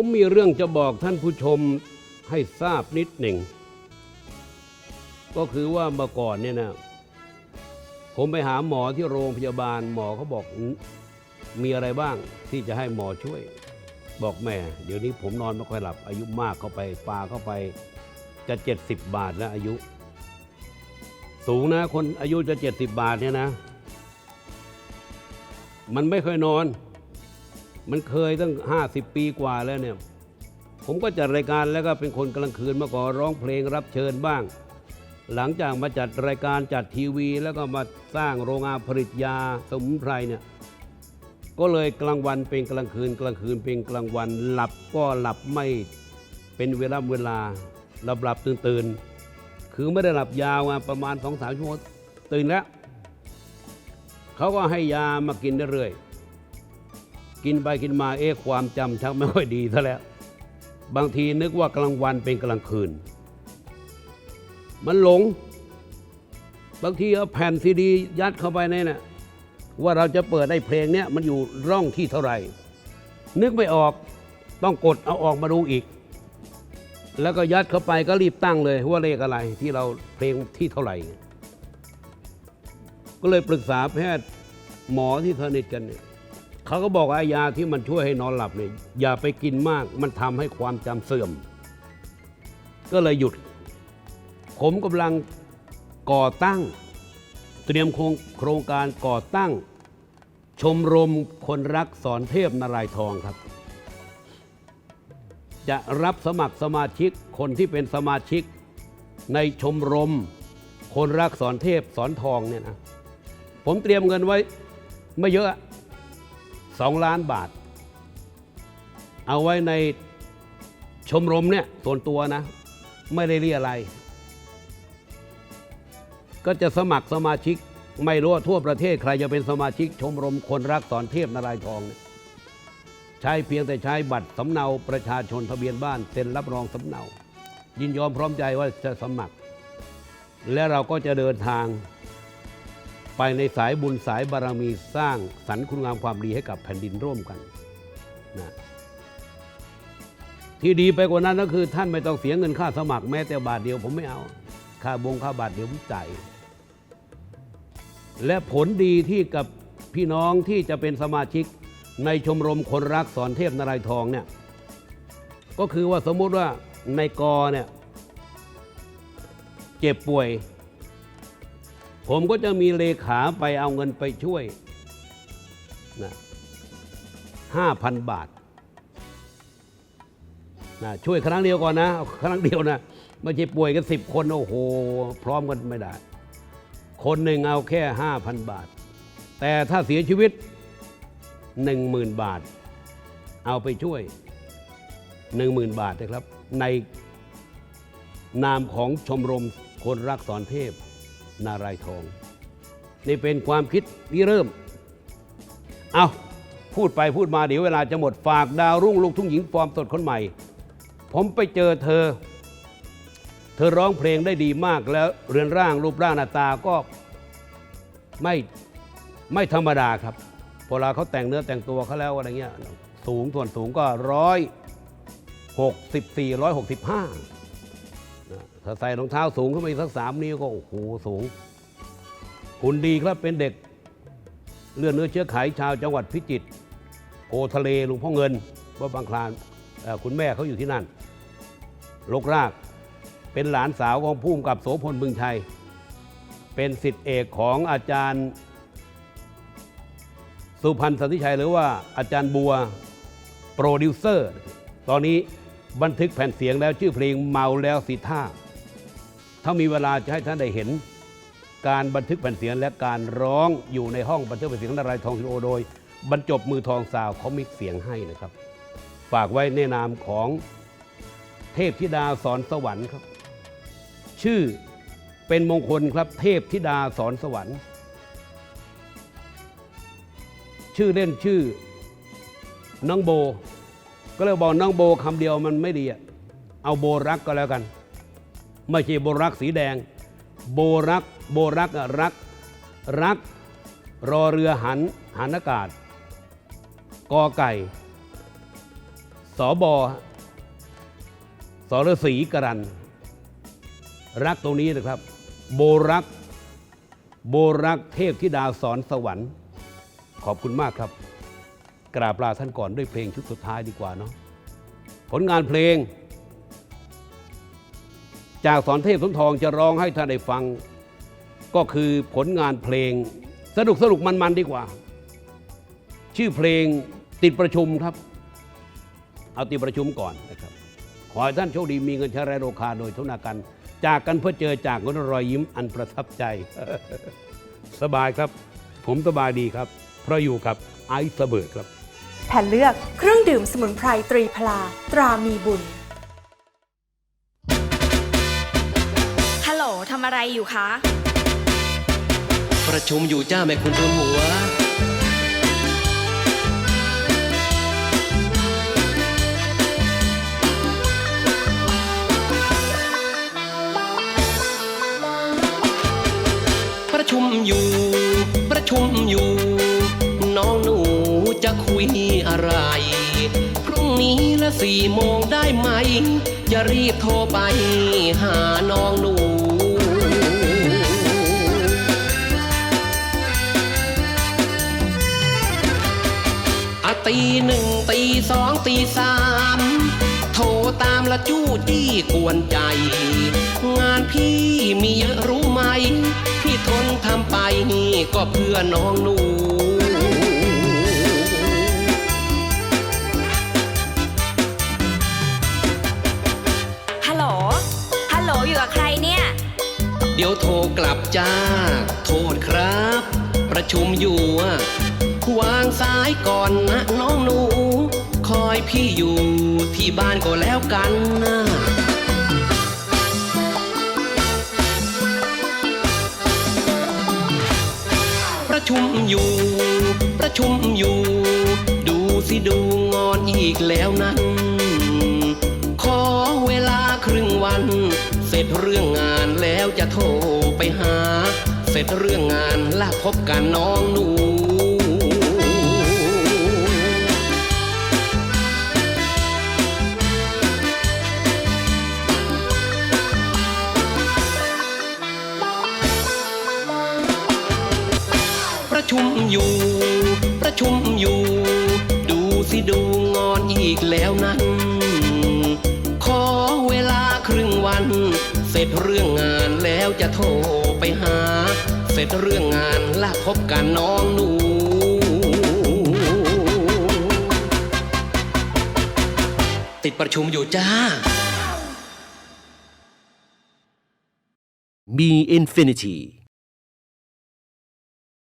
ผมมีเรื่องจะบอกท่านผู้ชมให้ทราบนิดหนึ่ง ก็คือว่าเมื่อก่อนเนี่ยนะผมไปหาหมอที่โรงพยาบาล หมอเขาบอกมีอะไรบ้างที่จะให้หมอช่วย บอกแม่ เดี๋ยวนี้ผมนอนไม่ค่อยหลับ อายุมากเข้าไปปลาเข้าไปจะ 70 บาทแล้วอายุ สูงนะคนอายุจะ 70 บาทเนี่ยนะ มันไม่เคยนอน มันเคยตั้ง 50 ปีกว่าแล้วเนี่ย ผมก็จัดรายการแล้วก็เป็นคนกลางคืนมาก่อนร้องเพลงรับเชิญบ้าง หลังจากมาจัดรายการจัดทีวี แล้วก็มาสร้างโรงงานผลิตยาสมุนไพรเนี่ยก็เลยกลางวันเป็นกลางคืนกลางคืนเป็นกลางวัน หลับก็หลับไม่เป็นเวลาเวลาหลับหลับตื่นตื่นคือไม่ได้หลับยาวประมาณสองสามชั่วโมงตื่นแล้วเขาก็ให้ยามากินเรื่อย กินไปกินมาเอ๊ะความจำชักไม่ค่อยดีซะแล้ว บางทีนึกว่ากลางวันเป็นกลางคืน มันหลง บางทีเอาแผ่นซีดียัดเข้าไปในน่ะว่าเราจะเปิดไอ้เพลงเนี้ยมันอยู่ร่องที่เท่าไหร่ นึกไม่ออกต้องกดเอาออกมาดูอีก แล้วก็ยัดเข้าไปก็รีบตั้งเลยว่าเลขอะไรที่เราเพลงที่เท่าไหร่ ก็เลยปรึกษาแพทย์หมอที่สนิทกันเนี่ย เขาก็บอกว่ายาที่มันช่วยให้นอนหลับเนี่ยอย่าไปกินมาก มันทำให้ความจำเสื่อม ก็เลยหยุด ผมกำลังก่อตั้ง เตรียมโครงโครงการก่อตั้ง ชมรมคนรักสอนเทพนารายทองครับ จะรับสมัครสมาชิกคนที่เป็นสมาชิก ในชมรม คนรักสอนเทพสอนทองเนี่ยนะผมเตรียมเงินไว้ไม่เยอะ สองล้านบาท เอาไว้ในชมรมเนี่ยส่วนตัวนะ ไม่ได้เรียอะไร ก็จะสมัครสมาชิกไม่รู้ว่าทั่วประเทศใครจะเป็นสมาชิกชมรมคนรักสอนเทพนารายณ์ทองเนี่ยใช้เพียงแต่ใช้บัตรสำเนาประชาชนทะเบียนบ้านเซ็นรับรองสำเนา ยินยอมพร้อมใจว่าจะสมัคร และเราก็จะเดินทาง ไปในสายบุญสายบารมีสร้างสรรค์คุณงามความดีให้กับแผ่นดินร่วมกันนะที่ดีไปกว่านั้นก็คือ ท่านไม่ต้องเสียเงินค่าสมัครแม้แต่บาทเดียวผมไม่เอา ค่าบงค่าบาทเดียวผมจ่ายและผลดีที่กับพี่น้องที่จะเป็นสมาชิกในชมรมคนรักสอนเทพนารายณ์ทองเนี่ยก็คือว่าสมมุติว่าในกอเนี่ยเจ็บป่วย ผมก็จะมีเลขาไปเอาเงินไปช่วยนะห้าพันบาทนะช่วยครั้งเดียวก่อนนะ ครั้งเดียวนะไม่ใช่ป่วยกันสิบคนโอ้โห พร้อมกันไม่ได้ คนหนึ่งเอาแค่ห้าพันบาท แต่ถ้าเสียชีวิตหนึ่งหมื่นบาท เอาไปช่วยหนึ่งหมื่นบาทนะครับ ในนามของชมรมคนรักสอนเทพ นารายทอง นี่เป็นความคิดที่เริ่ม เอาพูดไปพูดมาเดี๋ยวเวลาจะหมดฝากดาวรุ่งลูกทุ่งหญิงฟอร์มสดคนใหม่ ผมไปเจอเธอ เธอร้องเพลงได้ดีมากแล้วเรือนร่างรูปร่างหน้าตาก็ไม่ไม่ธรรมดาครับพอเราเขาแต่งเนื้อแต่งตัวเขาแล้วอะไรเงี้ยสูงส่วนสูงก็ร้อยหกสิบสี่ร้อยหกสิบห้า ถ้าใส่รองเท้าสูงขึ้นไปอีกสักสามนิ้วก็โอ้โหสูงหุ่นดีครับเป็นเด็ก เลือดเนื้อเชื้อไขชาวจังหวัดพิจิตรโกทะเลหลวงพ่อเงินว่าบางคลานคุณแม่เขาอยู่ที่นั่นลกรากเป็นหลานสาวของผู้กำกับโสพลบึงชัย เป็นสิทธิเอกของอาจารย์ สุพันธ์สันติชัยหรือว่าอาจารย์บัวโปรดิวเซอร์ ตอนนี้บันทึกแผ่นเสียงแล้วชื่อเพลงเมาแล้วสิท่า ถ้ามีเวลาจะให้ท่านได้เห็น การบันทึกแผ่นเสียงและการร้องอยู่ในห้องบันทึกแผ่นเสียงนารายทองสิโอโดย บรรจบมือทองสาวเขามิกเสียงให้นะครับ ฝากไว้ในนามของเทพธิดาสอนสวรรค์ครับ ชื่อเป็นมงคลครับเทพธิดาสอนสวรรค์ ชื่อเล่นชื่อน้องโบ ก็เลยบอกน้องโบคำเดียวมันไม่ดีอะเอาโบรักก็แล้วกัน ไม่ใช่โบรักสีแดง โบรักโบรักรักรัก รอเรือหันหันอากาศกอไก่สอบอฮะสรศรีกรัน รักตรงนี้นะครับ โบรัก โบรักเทพธิดาสอนสวรรค์ ขอบคุณมากครับ กราบลาท่านก่อนด้วยเพลงชุดสุดท้ายดีกว่าเนาะผลงานเพลง จากสอนเทพสมทองจะร้องให้ท่านได้ฟัง ก็คือผลงานเพลง สนุกสนุกมันๆดีกว่า ชื่อเพลงติดประชุมครับ เอาติดประชุมก่อนนะครับ ขอให้ท่านโชคดีมีเงินใช้ไรโรคาโดยทุนากัน จากกันเพื่อเจอจากคนรอยยิ้มอันประทับใจ สบายครับ ผมสบายดีครับ เพราะอยู่กับไอซ์เบิร์ครับแผ่นเลือกเครื่องดื่มสมุนไพรตรีพลาตรามีบุญำอะไรอยู่คะ ประชุมอยู่จ้าแม่คุณทูนหัว ประชุมอยู่ ประชุมอยู่ น้องหนูจะคุยอะไร พรุ่งนี้ละสี่โมงได้ไหม จะรีบโทรไปหาน้องหนู ตีหนึ่งตีสองตีสามโทรตามละจู้จี้กวนใจ งานพี่มีเยอะรู้ไหม พี่ทนทำไปก็เพื่อน้องหนูฮัลโหล ฮัลโหลอยู่กับใครเนี่ย เดี๋ยวโทรกลับจ้า โทษครับ ประชุมอยู่อะ วางสายก่อนนะน้องหนู คอยพี่อยู่ที่บ้านก็แล้วกันนะประชุมอยู่ ประชุมอยู่ ดูสิดูงอนอีกแล้วนั้น ขอเวลาครึ่งวัน เสร็จเรื่องงานแล้วจะโทรไปหา เสร็จเรื่องงานแลาพบกันน้องหนู ชุมอยู่ ประชุมอยู่ ดูสิดูงอนอีกแล้วนั้น ขอเวลาครึ่งวัน เสร็จเรื่องงานแล้วจะโทรไปหา เสร็จเรื่องงานแลาพบกันน้องหนูติดประชุมอยู่จ้า Me Infinity